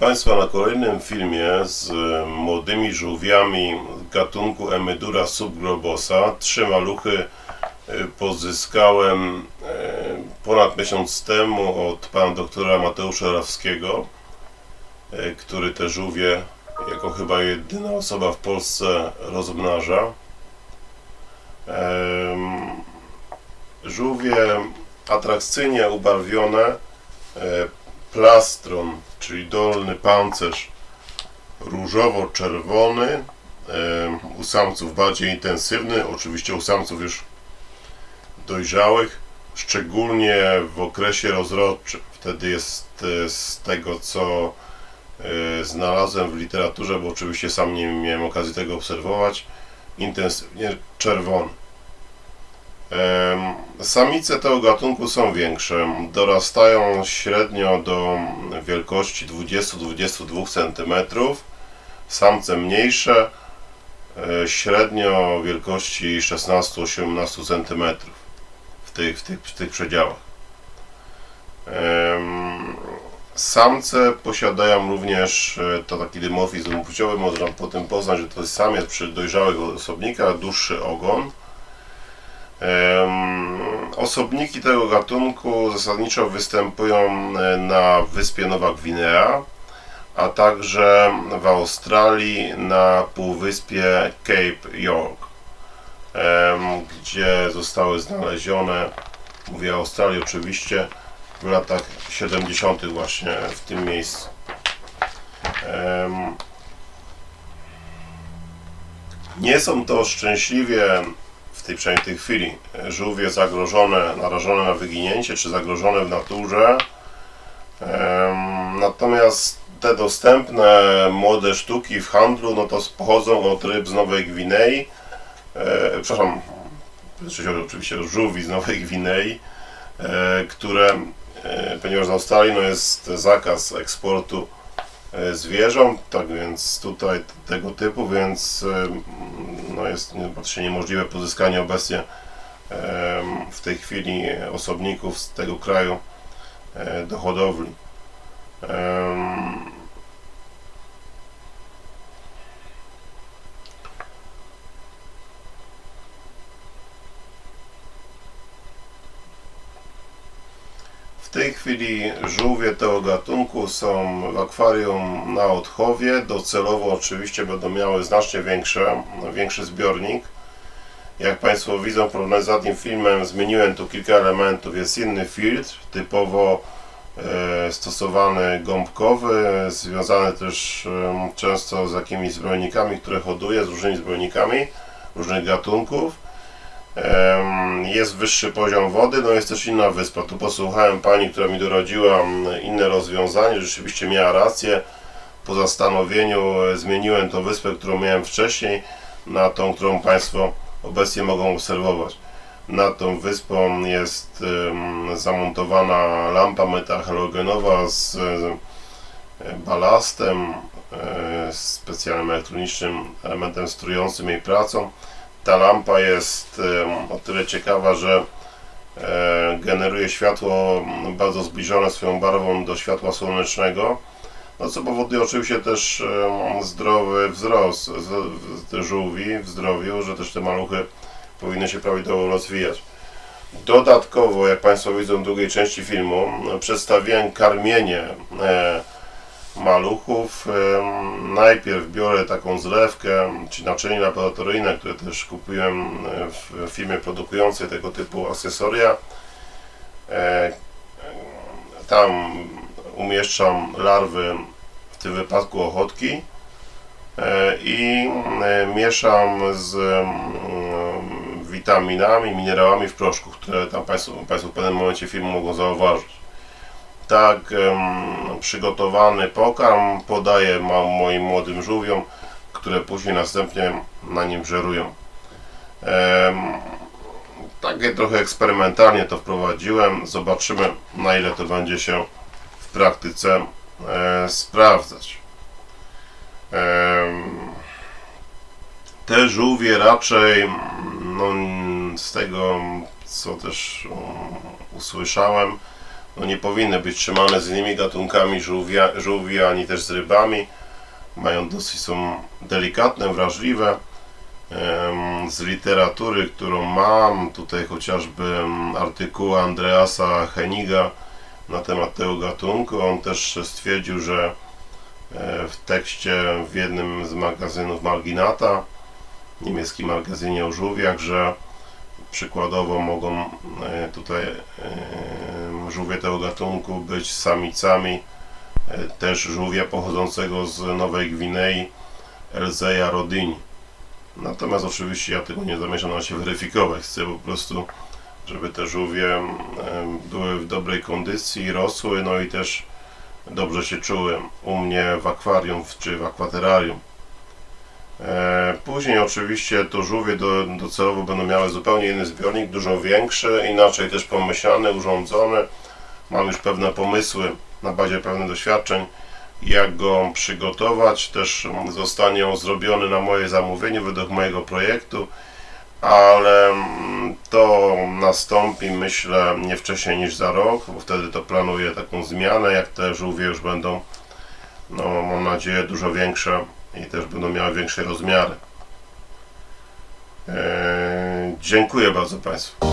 Państwa na kolejnym filmie z e, młodymi żółwiami gatunku Emydura subglobosa. Trzy maluchy e, pozyskałem e, ponad miesiąc temu od pana doktora Mateusza Rawskiego, który te żółwie jako chyba jedyna osoba w Polsce rozmnaża. Żółwie atrakcyjnie ubarwione plastron, czyli dolny pancerz różowo-czerwony, u samców bardziej intensywny, oczywiście u samców już dojrzałych, szczególnie w okresie rozrodczym. Wtedy jest e, z tego, co e, znalazłem w literaturze, bo oczywiście sam nie miałem okazji tego obserwować, intensywnie czerwony. Samice tego gatunku są większe. Dorastają średnio do wielkości 20-22 cm. Samce mniejsze, e, średnio wielkości 16-18 cm w tych, w, tych, w tych przedziałach. Samce posiadają również, e, to taki dymorfizm płciowy, można po tym poznać, że to jest samiec przy dojrzałych osobnikach, dłuższy ogon. Osobniki tego gatunku zasadniczo występują e, na wyspie Nowa Gwinea, a także w Australii na półwyspie Cape York, gdzie zostały znalezione, mówię Australii oczywiście, w latach 70. właśnie w tym miejscu. Nie są to szczęśliwie tej przynajmniej tej chwili żółwie zagrożone, narażone na wyginięcie, czy zagrożone w naturze. Natomiast te dostępne młode sztuki w handlu, no to pochodzą od ryb z Nowej Gwinei. E, przepraszam, oczywiście żółwi z Nowej Gwinei, e, które, e, ponieważ w Australii no jest zakaz eksportu zwierząt, tak więc tutaj tego typu, więc e, no jest nie- praktycznie niemożliwe pozyskanie obecnie em, w tej chwili osobników z tego kraju e, do hodowli. W tej chwili żółwie tego gatunku są w akwarium na Otchowie. Docelowo oczywiście będą miały znacznie większe, większy zbiornik. Jak Państwo widzą, w porównaniu z ostatnim filmem zmieniłem tu kilka elementów. Jest inny filtr, typowo e, stosowany gąbkowy, związany też em, często z jakimiś zbrojnikami, które hoduję, z różnymi zbrojnikami różnych gatunków. Jest wyższy poziom wody, no jest też inna wyspa. Tu posłuchałem pani, która mi doradziła inne rozwiązanie, rzeczywiście miała rację. Po zastanowieniu e, zmieniłem tą wyspę, którą miałem wcześniej, na tą, którą Państwo obecnie mogą obserwować. Nad tą wyspą jest zamontowana lampa metahalogenowa z e, balastem, e, specjalnym elektronicznym elementem strującym jej pracą. Ta lampa jest o tyle ciekawa, że e, generuje światło m, bardzo zbliżone swoją barwą do światła słonecznego, no co powoduje oczywiście też zdrowy wzrost żółwi w zdrowiu, że też te maluchy powinny się prawidłowo rozwijać. Dodatkowo, jak Państwo widzą w drugiej części filmu, przedstawiłem karmienie e, maluchów. Najpierw biorę taką zlewkę, czy naczynie laboratoryjne, które też kupiłem e, w firmie produkującej tego typu akcesoria. E, Tam umieszczam larwy, w tym wypadku ochotki e, i mieszam z witaminami, minerałami w proszku, które tam Państwo, Państwo w pewnym momencie filmu mogą zauważyć tak przygotowany pokarm podaję ma- moim młodym żółwiom, które później następnie na nim żerują. Takie trochę eksperymentalnie to wprowadziłem. Zobaczymy na ile to będzie się w praktyce e, sprawdzać. Te żółwie raczej no, z tego co też um, usłyszałem no nie powinny być trzymane z innymi gatunkami żółwia, żółwi, ani też z rybami. Mają dosyć, są delikatne, wrażliwe. Z literatury, którą mam, tutaj chociażby artykuł Andreasa Heniga na temat tego gatunku, on też stwierdził, że e, w tekście w jednym z magazynów Marginata, niemieckim magazynie o żółwiach, że przykładowo mogą e, tutaj e, żółwie tego gatunku być samicami e, też żółwia pochodzącego z Nowej Gwinei Elzeja rodini. Natomiast oczywiście ja tego nie zamierzam się weryfikować. Chcę po prostu, żeby te żółwie były w dobrej kondycji, rosły, no i też dobrze się czuły u mnie w akwarium czy w akwaterarium. E, Później oczywiście to żółwie do, docelowo będą miały zupełnie inny zbiornik, dużo większy, inaczej też pomyślany, urządzony. Mam już pewne pomysły na bazie pewnych doświadczeń, jak go przygotować. Też zostanie on zrobiony na moje zamówienie według mojego projektu, ale mm, to nastąpi myślę nie wcześniej niż za rok, bo wtedy to planuję taką zmianę, jak te żółwie już będą, no mam nadzieję, dużo większe i też będą miały większe rozmiary. Eee, dziękuję bardzo Państwu.